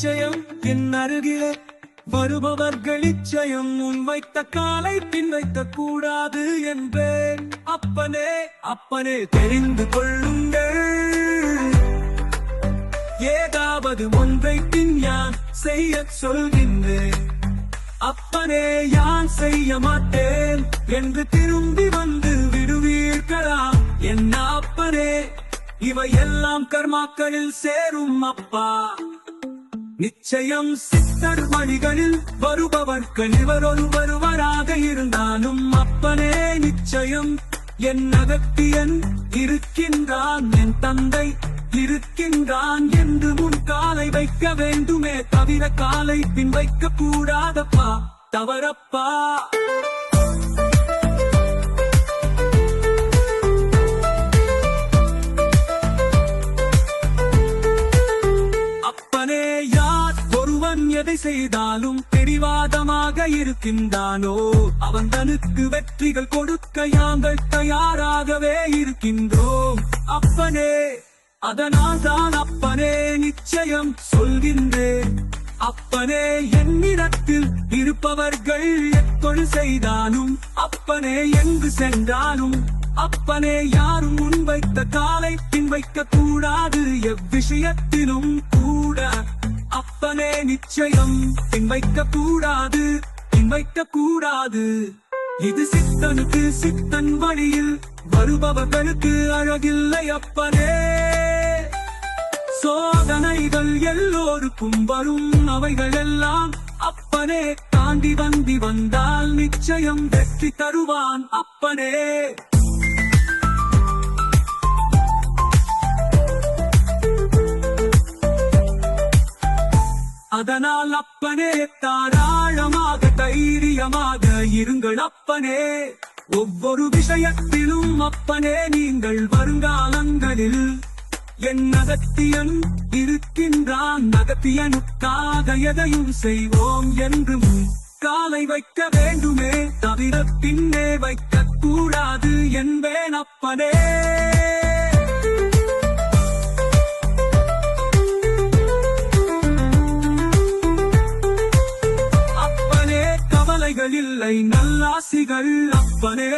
நிச்சயம் என் அருகில வருபவர்கள் நிச்சயம். முன் வைத்த காலை பின் வைத்த கூடாது என்பேன். அப்பனே அப்பனே தெரிந்து கொள்ளுங்கள். ஏதாவது ஒன்றை பின் யான் செய்ய சொல்கின்றேன். அப்பனே யான் செய்ய மாட்டேன் என்று திரும்பி வந்து விடுவீர்களா? என்ன அப்பனே இவை எல்லாம் கர்மாக்களில் சேரும் அப்பா. நிச்சயம் சித்தர் வழிகளில் வருபவர்கள் இவர் வருவராக இருந்தாலும் அப்பனே நிச்சயம். என் அகத்தியன் இருக்கின்றான் என் தந்தை இருக்கின்றான் என்று முன் காலை வைக்க வேண்டுமே தவிர காலை பின் வைக்க கூடாதப்பா தவறப்பா. எதை செய்தாலும் தெரிவாதமாக இருக்கின்றானோ? அவன் தனுக்கு வெற்றிகள் கொடுக்க யாங்கள் தயாராகவே இருக்கின்றோம். அப்பனே அதனால் தான் அப்பனே நிச்சயம் சொல்கின்றேன். அப்பனே என்னிடத்தில் இருப்பவர்கள் எப்பொழு செய்தாலும் அப்பனே எங்கு சென்றாலும் அப்பனே யாரும் முன்வைத்த காலை பின் வைக்க கூடாது எவ்விஷயத்திலும் கூட. நிச்சயம். பின் வைக்க கூடாது பின் வைக்க கூடாது இது சித்தனுக்கு சித்தன் வழியில் வருபவர்களுக்கு அழகில்லை அப்பனே. சோதனைகள் எல்லோருக்கும் வரும் அவைகள் எல்லாம் அப்பனே. தாண்டி வந்தி வந்தால் நிச்சயம் வெற்றி தருவான் அப்பனே. அதனால் அப்பனே தாராளமாக தைரியமாக இருங்கள் அப்பனே. ஒவ்வொரு விஷயத்திலும் அப்பனே நீங்கள் வருங்காலங்களில் என் அகத்தியன் இருக்கின்றான் நகத்தியனுக்காக எதையும் செய்வோம் என்றும் காலை வைக்க வேண்டுமே தவிர பின்னே வைக்க கூடாது என்பேன் அப்பனே. இல்லை நல்லாசிகள் அப்பனே